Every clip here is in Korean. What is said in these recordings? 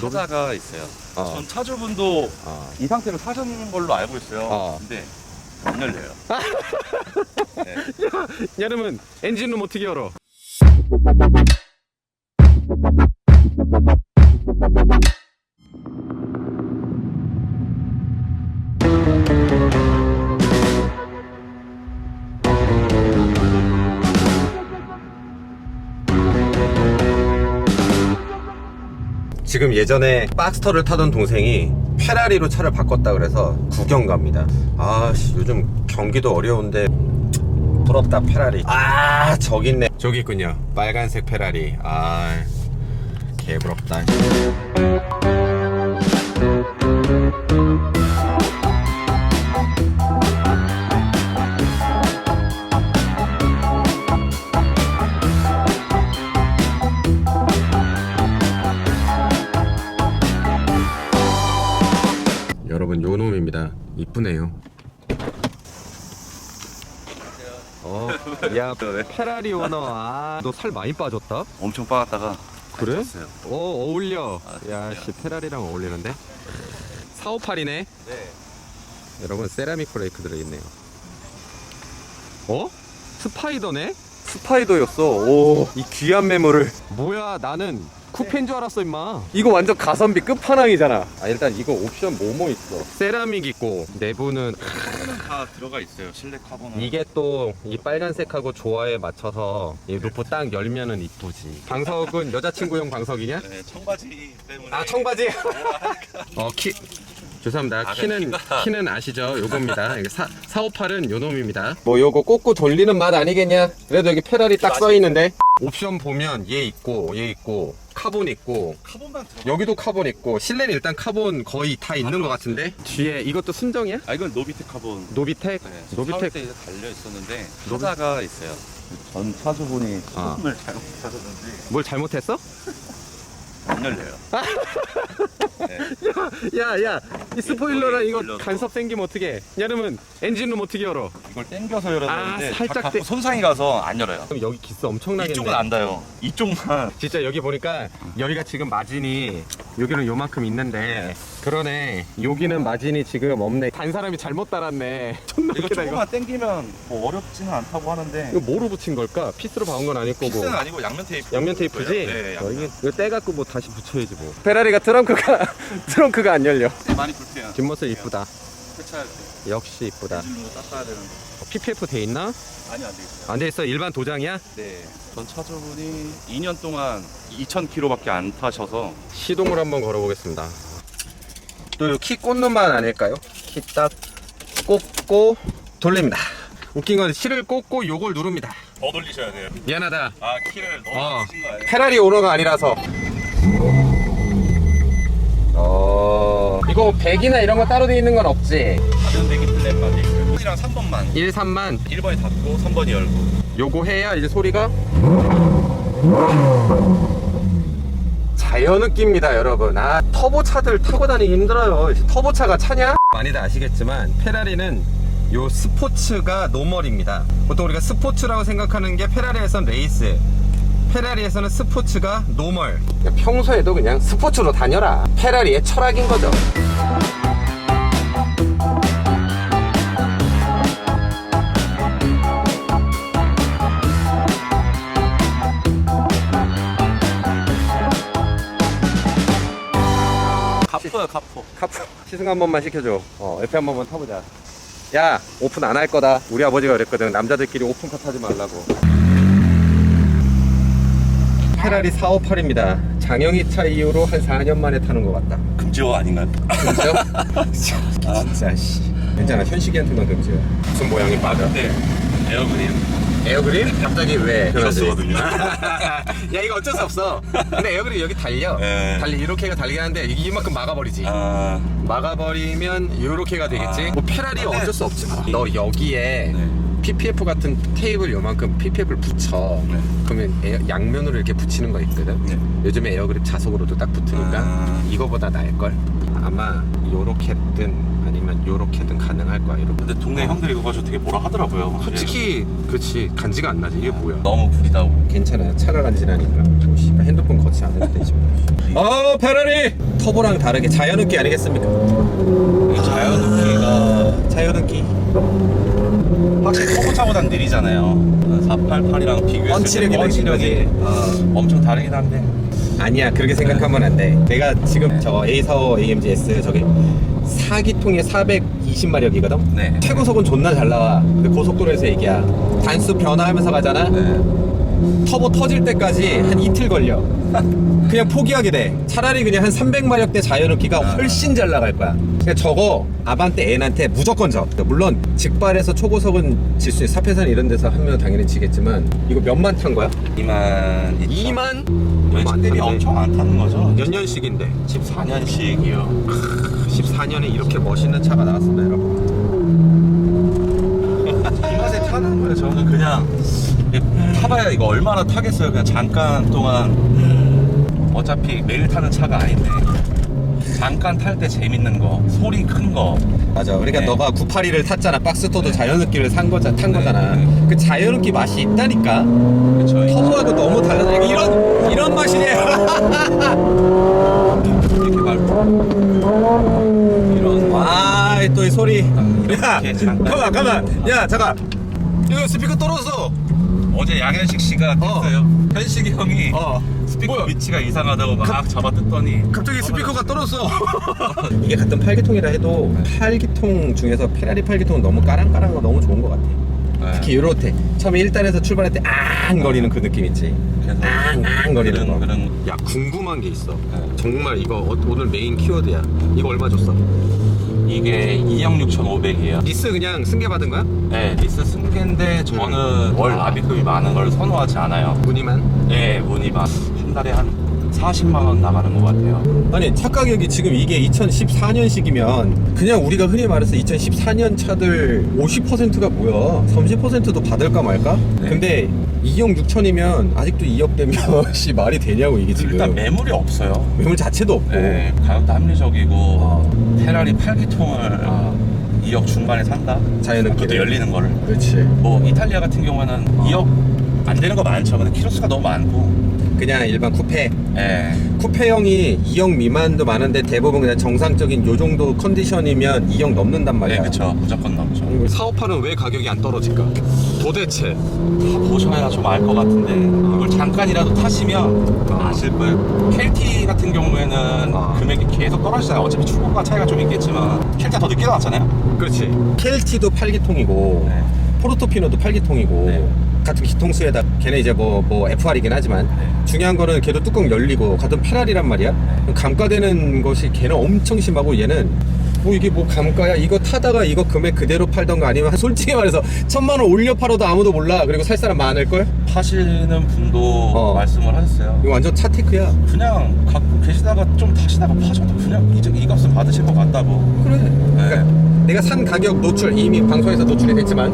타자가 있어요. 어. 전 차주분도 어. 이 상태로 사신 걸로 알고 있어요. 어. 근데 안 열려요. 네. 여러분 엔진룸 어떻게 열어? 지금 예전에 박스터를 타던 동생이 페라리로 차를 바꿨다 그래서 구경 갑니다. 아, 씨, 요즘 경기도 어려운데 부럽다 페라리. 아, 저기 있네. 저기 있군요. 빨간색 페라리. 아, 개부럽다. 여러분 요 놈입니다. 이쁘네요. 어, 야 네. 페라리 오너. 아, 너 살 많이 빠졌다. 엄청 빠갔다가 그래? 어, 어울려. 아, 야, 씨 페라리랑 어울리는데. 458이네. 네. 여러분 세라믹 브레이크 들어있네요. 어? 스파이더네? 스파이더였어. 오. 이 귀한 메모를. 뭐야, 나는 쿠페인 줄 알았어, 임마. 이거 완전 가성비 끝판왕이잖아. 아, 일단 이거 옵션 뭐뭐 있어? 세라믹 있고 내부는 다 들어가 있어요. 실내 카본은. 이게 또 이 빨간색하고 조화에 맞춰서 이 루프 딱 열면은 이쁘지. 방석은 여자친구용 방석이냐? 네, 청바지 때문에. 아 청바지. 어 키. 죄송합니다. 아, 키는 키가. 키는 아시죠? 요겁니다. 이게 사 458은 요 놈입니다. 뭐 요거 꽂고 돌리는 맛 아니겠냐? 그래도 여기 페라리 딱 써 있는데. 옵션 보면 얘 있고 얘 있고 카본 있고 카본만 들어. 여기도 카본 있고 실내는 일단 카본 거의 다 있는 것 같은데. 뒤에 이것도 순정이야? 아 이건 노비텍 카본. 노비텍. 네, 노비텍. 때 달려 있었는데 노비- 타자가 있어요. 전 차주분이 아. 소금을 잘못 찾았는지 뭘 잘못했어? 안 열려요. 네. 야, 야, 이 스포일러랑 이거 돌려서. 간섭 생기면 어떻게? 여러분, 엔진룸 어떻게 열어? 이걸 당겨서 열어야 아, 되는데 살짝 살짝 떼- 손상이 가서 안 열어요. 그럼 여기 기스 엄청나겠네. 이쪽은 안 닿아요. 이쪽만 진짜 여기 보니까 여기가 지금 마진이 여기는 요만큼 있는데 그러네. 여기는 마진이 지금 없네. 단 사람이 잘못 달았네. 존나 이거 웃기다 이거. 당기면 뭐 어렵지는 않다고 하는데 이거 뭐로 붙인 걸까? 피스로 박은 건 아닐 거고. 피스는 아니고 양면 테이프. 양면 테이프지? 네, 어, 양면. 이게 이거 떼갖고 뭐 다시 붙여야지 뭐. 페라리가 트렁크가 트렁크가 안 열려. 많이 불편해요. 뒷모습 이쁘다. 세차할 때 역시 이쁘다. 엔진으로 닦아야 되는데 PPF 돼 있나? 아니 안 되겠어요. 안 돼 있어. 일반 도장이야? 네. 전 차주분이 2년 동안 2,000km밖에 안 타셔서 시동을 한번 걸어보겠습니다. 또키 꽂는 만 아닐까요? 키 딱 꽂고 돌립니다. 웃긴 건 실을 꽂고 요걸 누릅니다. 더 돌리셔야 돼요. 미안하다. 아 키를 너무 어. 거 아니에요? 페라리 오너가 아니라서. 어. 이거 100이나 이런 거 따로 돼 있는 건 없지? 배기 플랫만 돼 있어요. 1이랑 3번만. 1, 3만 1번이 닫고 3번이 열고. 요거 해야 이제 소리가 자연 느낌입니다 여러분 아 터보 차들 타고 다니기 힘들어요 터보 차가 차냐? 많이들 아시겠지만 페라리는 요 스포츠가 노멀입니다 보통 우리가 스포츠라고 생각하는 게 페라리에선 레이스 페라리에서는 스포츠가 노멀 평소에도 그냥 스포츠로 다녀라 페라리의 철학인 거죠 한 번만 시켜줘. 어, 옆에 한 번만 타보자. 야, 오픈 안 할 거다. 우리 아버지가 그랬거든. 남자들끼리 오픈카 타지 말라고. 페라리 458입니다. 장영희 차 이후로 한 4년 만에 타는 것 같다. 금지어 아닌가요? 금지요? 진짜, 씨. 괜찮아. 현식이한테만 금지야. 무슨 모양이 맞아? 네. 에어그린. 에어그립? 갑자기 왜? 이거 쓰거든요. 야, 이거 어쩔 수 없어. 근데 에어그립 여기 달려. 네. 달리 이렇게가 달리긴 하는데 이만큼 막아버리지. 아. 막아버리면 요렇게가 되겠지 아. 뭐 페라리 근데- 어쩔 수 없지 너 여기에 네. PPF 같은 테이블 요만큼 PPF를 붙여 네. 그러면 에어- 양면으로 이렇게 붙이는 거 있거든 네. 요즘에 에어그립 자석으로도 딱 붙으니까 아. 이거보다 나을 걸 아마 요렇게든 요렇게든 가능할 거야 이렇게. 근데 동네 형들이 그거 가지고 되게 뭐라 하더라고요. 솔직히 그렇지 간지가 안 나지. 이게 뭐야. 너무 구리다고. 괜찮아. 차가 간지나니까. 좀 씨발 핸드폰 거치 않을 때지 어 페라리! 터보랑 다르게 자연흡기 아니겠습니까? 자연흡기가 자연흡기. 확실히 터보차보단 느리잖아요. 488이랑 비교했을 펀치력이 때 펀치력이 어. 엄청 다르긴 한데. 아니야 그렇게 생각하면 안돼. 내가 지금 저거 A45 AMG S 저기 4기통에 420마력이거든 네. 최고속은 존나 잘 나와 근데 고속도로에서 얘기야 단수 변화하면서 가잖아 네. 터보 터질 때까지 한 이틀 걸려. 그냥 포기하게 돼. 차라리 그냥 한 300마력 대 자연흡기가 아. 훨씬 잘 나갈 거야. 그냥 저거 아반떼 N한테 무조건 져. 물론 직발에서 초고속은 질수 있어. 사패산 이런 데서 하면 당연히 지겠지만 이거 몇만 탄 거야? 2만 2만? 외국들이 엄청 안 타는 거죠? 몇 년씩인데? 14년씩이요. 14년에 이렇게 멋있는 차가 나왔습니다, 여러분. 이 맛에 타는 거예요 저는 그냥. 타봐야 이거 얼마나 타겠어요. 그냥 잠깐 동안. 어차피 매일 타는 차가 아닌데 잠깐 탈 때 재밌는 거 소리 큰거 맞아. 그러니까 네. 너가 982를 탔잖아. 박스토도 자연흡기를 산 거잖아, 탄 네, 거잖아. 네. 그 자연흡기 맛이 있다니까. 그쵸 터보하고 너무 달라져. 이런 이런 맛이네. 이렇게 밟고 이런 와, 또 이 소리. 이렇게 야, 잠깐. 잠깐, 잠깐. 야, 잠깐. 이거 스피커 떨어졌어. 어제 양현식 씨가 어. 했어요 현식이 형이 어. 스피커 뭐야? 위치가 이상하다고 막 잡아 뜯더니 갑자기 스피커가 떨어졌어. 이게 같은 8기통이라 해도 8기통 중에서 페라리 8기통은 너무 까랑까랑한 거 너무 좋은 것 같아. 네. 특히 요렇게 처음에 1단에서 출발할 때 앙 거리는 그 느낌 있지. 그래서 앙앙 거리는 거. 그런 그런 야 궁금한 게 있어. 네. 정말 이거 어- 오늘 메인 키워드야. 이거 얼마 줬어? 이게 2억 6,500이에요. 리스 그냥 승계 받은 거야? 네, 리스 승계 인데 저는 월 납입금이 많은 걸 선호하지 않아요. 문의만? 네, 문의만 한 달에 한 40만 원 나가는 것 같아요. 아니 차 가격이 지금 이게 2014년식이면 그냥 우리가 흔히 말해서 2014년 차들 50%가 뭐야 30%도 받을까 말까? 네. 근데 2억 6천이면 아직도 2억 되면 씨 말이 되냐고 이게 지금 일단 매물이 없어요. 매물 자체도 없고 네, 가격도 합리적이고 어. 페라리 8기통을 2억 중반에 산다. 자연흡기를. 그것도 열리는 거를. 그렇지 뭐 이탈리아 같은 경우에는 2억 안 되는 거 많죠. 근데 키로수가 너무 많고. 그냥 일반 쿠페 예. 쿠페형이 2억 미만도 많은데 대부분 그냥 정상적인 요 정도 컨디션이면 2억 넘는단 네, 말이야 그쵸. 무조건 넘죠. 사업하는 왜 가격이 안 떨어질까? 도대체 다 보셔야 좀 알 것 같은데 이걸 잠깐이라도 타시면 아실 거예요. 켈티 같은 경우에는 아. 금액이 계속 떨어지잖아요. 어차피 출고가 차이가 좀 있겠지만 켈티가 더 늦게 나왔잖아요. 그렇지. 켈티도 8기통이고 네. 포르토피노도 8기통이고 네. 같은 기통수에다 걔네 이제 뭐 뭐 FR이긴 하지만 네. 중요한 거는 걔도 뚜껑 열리고 같은 페라리란 말이야. 네. 감가되는 것이 걔는 엄청 심하고 얘는 뭐 이게 뭐 감가야 이거 타다가 이거 금액 그대로 팔던가 아니면 솔직히 말해서 천만 원 올려 팔아도 아무도 몰라 그리고 살 사람 많을 걸 파시는 분도 어. 말씀을 하셨어요. 이거 완전 차테크야 그냥 갖고 계시다가 좀 타시다가 파셔도 그냥 이, 이 값은 받으실 것 같다고. 그래 네. 내가 산 가격 노출 이미 방송에서 노출이 됐지만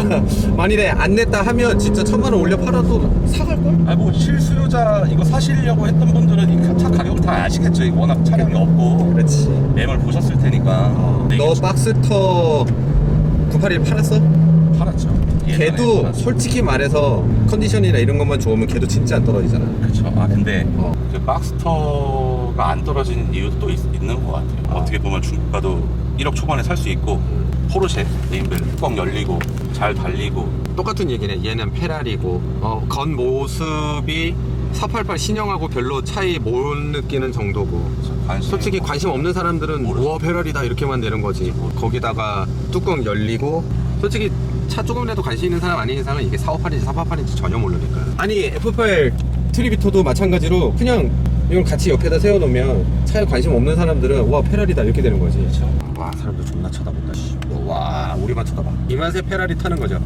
만일에 안 냈다 하면 진짜 천만 원 올려 팔아도 사갈 걸 아니 뭐 실수요자 이거 사시려고 했던 분들은 이 차 가격을 다 아시겠죠. 이거 워낙 차량이 없고 그렇지 매물 보셨을 테니까. 근데 너 이게 박스터 981 팔았어? 팔았죠. 예전에 걔도 팔았죠. 솔직히 말해서 컨디션이나 이런 것만 좋으면 걔도 진짜 안 떨어지잖아. 그쵸. 아 근데 어. 그 박스터 가 안 떨어지는 이유도 또 있, 는것 같아요. 아. 어떻게 보면 중고가도 1억 초반에 살 수 있고 포르쉐 네임벨 뚜껑 열리고 잘 달리고 똑같은 얘기네. 얘는 페라리고 어, 겉 모습이 488 신형하고 별로 차이 못 느끼는 정도고. 관심 솔직히 관심 없는 사람들은 모르죠. 우와 페라리다 이렇게만 되는 거지. 거기다가 뚜껑 열리고 솔직히 차 조금이라도 관심 있는 사람 아닌 이상은 이게 458인지 488인지 전혀 모르니까. 아니 F8 트리비토도 마찬가지로 그냥 이걸 같이 옆에다 세워놓으면 차에 관심 없는 사람들은 와 페라리다 이렇게 되는 거지. 그렇죠. 와 사람들 존나 쳐다본다. 씨. 와 우리만 쳐다봐. 이만세 페라리 타는 거죠.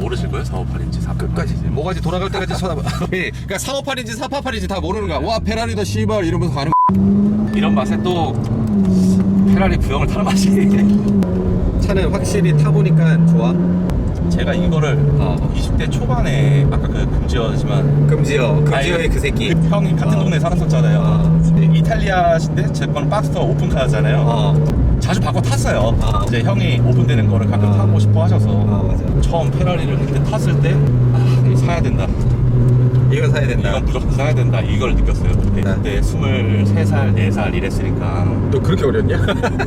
모르실 거예요? 458인지 4 끝까지 뭐가지 돌아갈 때까지 쳐다봐. 그러니까 458인지 488인지 다 모르는 거야. 와 페라리다 씨발 이러면서 가는. 이런 맛에 또 페라리 구형을 타는 맛이 차는 확실히 타보니까 좋아. 제가 이거를 어. 20대 초반에 아까 그 금지어지만 금지어, 금지어의 아니, 그 새끼. 그 형이 같은 어. 동네에 살았었잖아요 어. 근데 이탈리아신데 제 거는 박스터 오픈카잖아요 어, 자주 바꿔 탔어요 어. 이제 형이 오픈되는 거를 가끔 어. 타고 싶어 하셔서 어. 처음 페라리를 그때 탔을 때 아, 이거 사야 된다 이거 사야 된다. 이건 무조건 사야 된다. 이걸 느꼈어요. 그때, 네. 그때 23살, 4살 이랬으니까. 너 그렇게 어렸냐?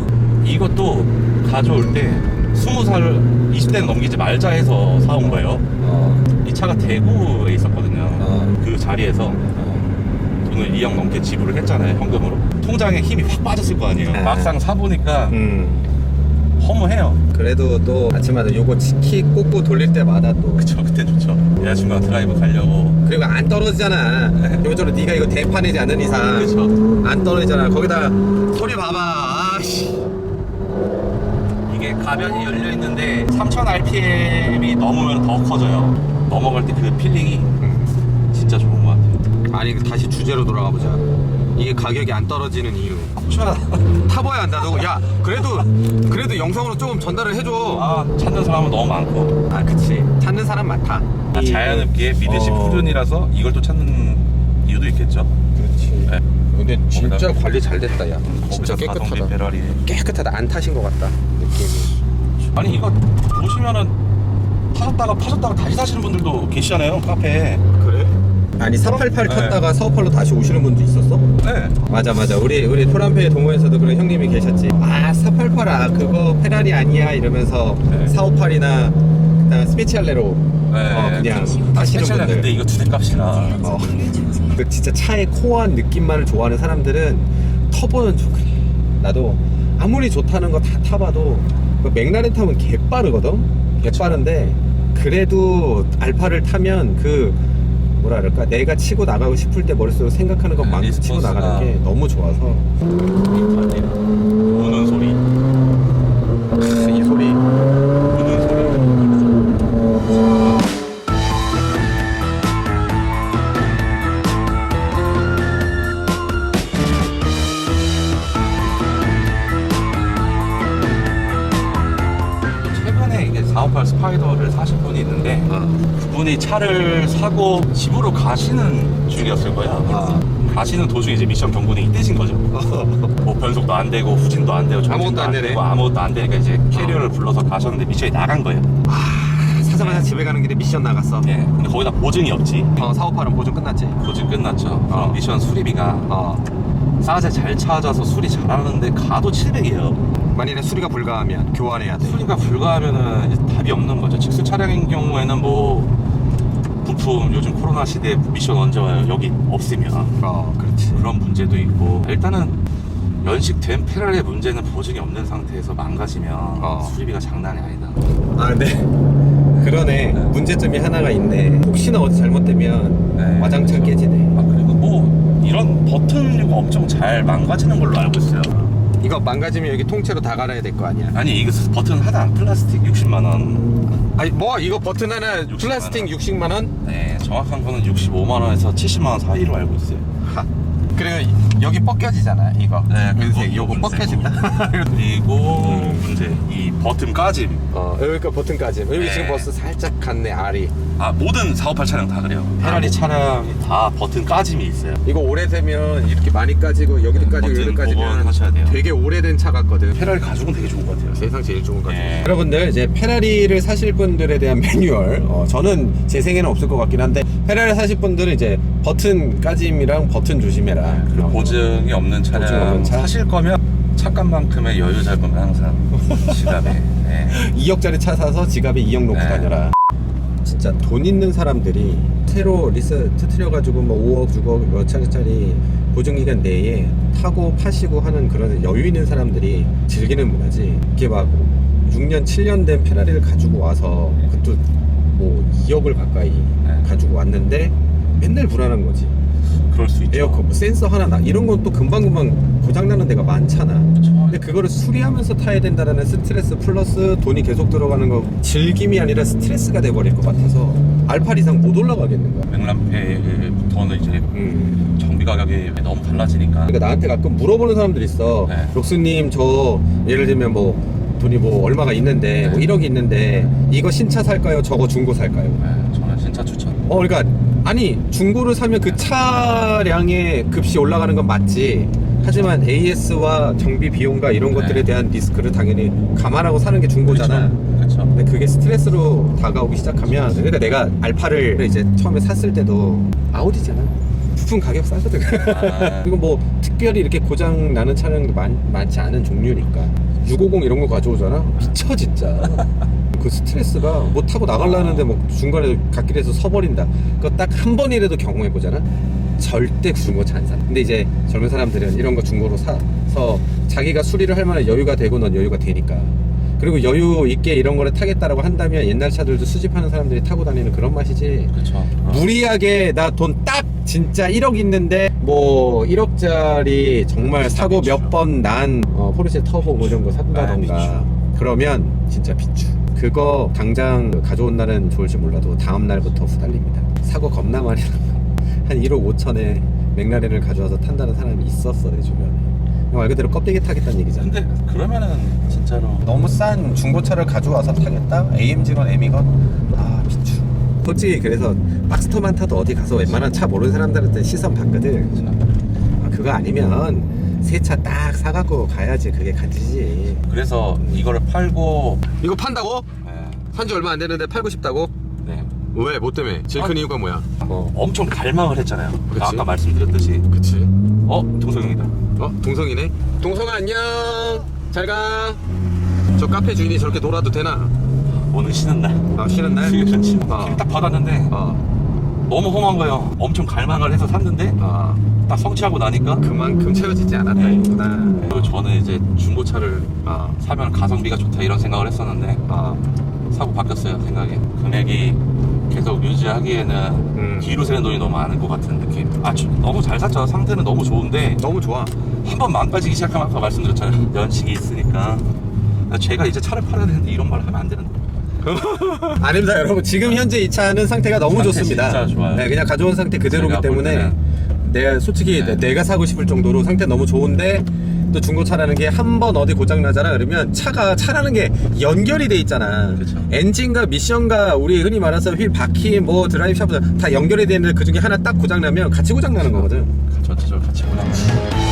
이것도 가져올 때 20살, 20대는 넘기지 말자 해서 사온 거예요. 어. 이 차가 대구에 있었거든요. 어. 그 자리에서 돈을 2억 넘게 지불을 했잖아요, 현금으로. 통장에 힘이 확 빠졌을 거 아니에요. 네. 막상 사보니까 음. 허무해요. 그래도 또 아침마다 요거 키 꽂고 돌릴 때마다 또 그쵸, 그땐 좋죠. 여자친구랑 드라이브 가려고. 그리고 안 떨어지잖아. 요즘처럼 네가 이거 대파내지 않는 이상 그쵸. 안 떨어지잖아. 거기다 소리 봐봐. 아씨. 이게 가변이 열려 있는데 3000 RPM이 넘으면 더 커져요. 넘어갈 때 그 필링이 진짜 좋은 것 같아요. 아니 다시 주제로 돌아가 보자. 이게 가격이 안 떨어지는 이유. 차, 타봐야 한다. 너, 야, 그래도 그래도 영상으로 조금 전달을 해줘. 아, 찾는 사람은 너무 많고. 아, 그치. 찾는 사람 많다. 아, 자연흡기에 미드십 어. 후륜이라서 이걸 또 찾는 이유도 있겠죠. 그렇지. 네. 근데 진짜 거기다- 관리 잘 됐다, 야. 진짜 거기서 가성비 깨끗하다. 페라리. 깨끗하다. 안 타신 것 같다. 느낌이. 아니 이거 보시면은 파셨다가 파셨다가 다시 사시는 분들도 계시잖아요 카페에. 그래? 아니 488 네. 탔다가 458로 다시 오시는 분도 있었어? 네. 맞아 맞아 우리 우리 토란페 동호회에서도 그런 형님이 계셨지 아 488아 그거 페라리 아니야 이러면서 네. 458이나 그다음 스페치알레로 네. 어, 그냥 아, 타시는 스페셜은 분들 근데 이거 두대 값이라. 어. 그 진짜 차의 코어한 느낌만을 좋아하는 사람들은 터보는 좀 그래 나도 아무리 좋다는 거 다 타봐도 그 맥라렌 타면 개빠르거든? 개빠른데 그래도 알파를 타면 그 뭐라 그럴까? 내가 치고 나가고 싶을 때 머릿속으로 생각하는 것만큼 네, 치고 나가는 게 너무 좋아서. 우는 소리. 38 스파이더를 사신 분이 있는데 어. 그분이 차를 사고 집으로 가시는 중이었을 거야. 아. 가시는 도중에 이제 미션 경고등이 떼진 거죠. 뭐 변속도 안 되고 후진도 안 되고 아무것도 안 되네. 되고 아무것도 안 되니까 이제 캐리어를 불러서 가셨는데 미션이 나간 거예요. 아, 사자마자 집에 가는 길에 미션 나갔어. 예. 근데 거기다 보증이 없지. 어, 사업하는 보증 끝났지. 보증 끝났죠. 그럼 어. 미션 수리비가 어. 싸제 잘 찾아서 수리 잘하는데 가도 700이에요. 만일에 수리가 불가하면 교환해야 돼 수리가 불가하면은 이제 답이 없는 거죠. 직수 차량인 경우에는 뭐 부품 요즘 코로나 시대에 미션 언제 와요? 여기 없으면 어, 그렇지 그런 문제도 있고 일단은 연식된 페라리의 문제는 보증이 없는 상태에서 망가지면 어. 수리비가 장난이 아니다. 아, 네. 그러네. 문제점이 하나가 있네. 혹시나 어디 잘못되면 네, 와장창 그렇죠. 깨지네. 아 그리고 뭐 이런 버튼류가 엄청 잘 망가지는 걸로 알고 있어요. 이거 망가지면 여기 통째로 다 갈아야 될 거 아니야. 아니 이거 버튼 하나 플라스틱 60만 원. 아니, 뭐, 이거 버튼 하나 60만 플라스틱 원. 60만 원? 네 정확한 거는 65만 원에서 70만 원 사이로 알고 있어요. 하. 그리고 여기 벗겨지잖아, 이거. 네, 은색, 그거 요거. 벗겨진다. 그리고 문제 이 버튼 까짐. 어, 여기가 버튼까지. 여기 네. 지금 벌써 살짝 갔네, 알이. 아 모든 458 차량 다 그래요. 페라리 차량이 다 버튼 까짐이 있어요. 이거 오래되면 이렇게 많이 까지고, 여기도 네, 까지고, 버튼 여기도 까지면 복원하셔야 돼요. 되게 오래된 차 같거든. 페라리 가죽은 되게 좋은 것 같아요. 세상 제일 좋은 것 같아요. 예. 여러분들 이제 페라리를 사실 분들에 대한 매뉴얼 어, 저는 제 생에는 없을 것 같긴 한데 페라리 사실 분들은 이제 버튼 까짐이랑 버튼 조심해라 그리고 보증이 없는 차량 보증 없는 차? 사실 거면 차값만큼의 여유 잡으면 항상 지갑에 네. 2억짜리 차 사서 지갑에 2억 놓고 네. 다녀라 진짜 돈 있는 사람들이 새로 리스 트트려가지고 뭐 5억 6억 몇 차리짜리 보증기간 내에 타고 파시고 하는 그런 여유 있는 사람들이 즐기는 문화지 이게 막 6년 7년 된 페라리를 가지고 와서 그것도 뭐 2억을 가까이 네. 가지고 왔는데 맨날 불안한 거지 그럴 수 있죠. 에어컨 뭐 센서 하나 나 이런 건 또 금방금방 고장나는 데가 많잖아 그렇죠. 근데 그거를 수리하면서 타야 된다는 스트레스 플러스 돈이 계속 들어가는 거 즐김이 아니라 스트레스가 돼버릴 것 같아서 알팔 이상 못 올라가겠는 거야 맥람페부터는 이제 음. 정비 가격이 너무 달라지니까 그러니까 나한테 가끔 물어보는 사람들 있어 네. 록스님 저 예를 들면 뭐 돈이 뭐 얼마가 있는데 뭐 네. 1억이 있는데 이거 신차 살까요 저거 중고 살까요 네, 저는 진짜 추천. 어, 그러니까 아니 중고를 사면 그 차량의 급시 올라가는 건 맞지. 하지만 AS와 정비 비용과 이런 네. 것들에 대한 리스크를 당연히 감안하고 사는 게 중고잖아. 그렇죠. 그쵸. 근데 그게 스트레스로 다가오기 시작하면 그러니까 내가 알파를 이제 처음에 샀을 때도 아우디잖아. 부품 가격 싸거든. 아. 그리고 뭐 특별히 이렇게 고장 나는 차량도 많, 많지 않은 종류니까 650 이런 거 가져오잖아. 미쳐 진짜. 그 스트레스가 뭐 타고 나가려는데 뭐 중간에 갓길에서 서버린다. 그거 딱 한 번이라도 경험해 보잖아. 절대 중고차 안 사. 근데 이제 젊은 사람들은 이런 거 중고로 사서 자기가 수리를 할 만한 여유가 되고 넌 여유가 되니까. 그리고 여유 있게 이런 거를 타겠다라고 한다면 옛날 차들도 수집하는 사람들이 타고 다니는 그런 맛이지. 어. 무리하게 나 돈 딱 진짜 1억 있는데 뭐 1억짜리 정말 사고. 몇 번난 어, 포르쉐 터보 뭐 이런 거 산다던가 아, 그러면 진짜 비추 그거 당장 가져온 날은 좋을지 몰라도 다음 날부터 후달립니다 사고 겁나 많이 한 1억 5천에 맥라렌을 가져와서 탄다는 사람이 있었어 내 주변에 말 그대로 껍데기 타겠다는 얘기잖아 근데 그러면은 진짜로 너무 싼 중고차를 가져와서 타겠다? AMG건 M이건 아 비추 솔직히 그래서 박스터만 타도 어디 가서 웬만한 차 모르는 사람들한테 시선 받거든 그쵸. 아, 그거 아니면 새 차 딱 사갖고 가야지 그게 간지지 그래서 이거를 팔고 이거 판다고? 네, 산지 얼마 안 됐는데 팔고 싶다고? 네. 왜? 뭐 때문에? 제일 큰 아. 이유가 뭐야? 어 엄청 갈망을 했잖아요. 그치. 아까 말씀드렸듯이 그치 어 동성형이다. 어? 동성이네? 동성아 안녕 잘 가 저 카페 주인이 저렇게 놀아도 되나? 오늘 쉬는 날. 아 쉬는 날? 쉬는 날. 어. 딱 받았는데 어, 너무 험한 거예요. 엄청 갈망을 해서 샀는데 어딱 성취하고 나니까 그만큼 채워지지 않았다 네. 이구나 그리고 저는 이제 중고차를 어, 사면 가성비가 좋다 이런 생각을 했었는데 어. 사고 바뀌었어요 생각이. 금액이 계속 유지하기에는 음. 뒤로 새는 돈이 너무 많은 것 같은 느낌. 아 저- 너무 잘 샀죠. 상태는 너무 좋은데 너무 좋아 한 번 망가지기 시작하면 아까 말씀드렸잖아요. 연식이 있으니까. 제가 이제 차를 팔아야 되는데 이런 말을 하면 안 되는 거예요. 아닙니다 여러분 지금 현재 이 차는 상태가 너무 상태 좋습니다 진짜 좋아요. 네, 그냥 가져온 상태 그대로기 제가 볼 때문에 내가 솔직히 네. 내가 사고 싶을 정도로 상태 너무 좋은데 또 중고차라는 게 한 번 어디 고장 나잖아 그러면 차가 차라는 게 연결이 돼 있잖아 그쵸. 엔진과 미션과 우리 흔히 말해서 휠 바퀴 뭐 드라이브 샤프트 다 연결이 되는데 그 중에 하나 딱 고장 나면 같이 고장 나는 거거든 전체적으로 같이 올라가요.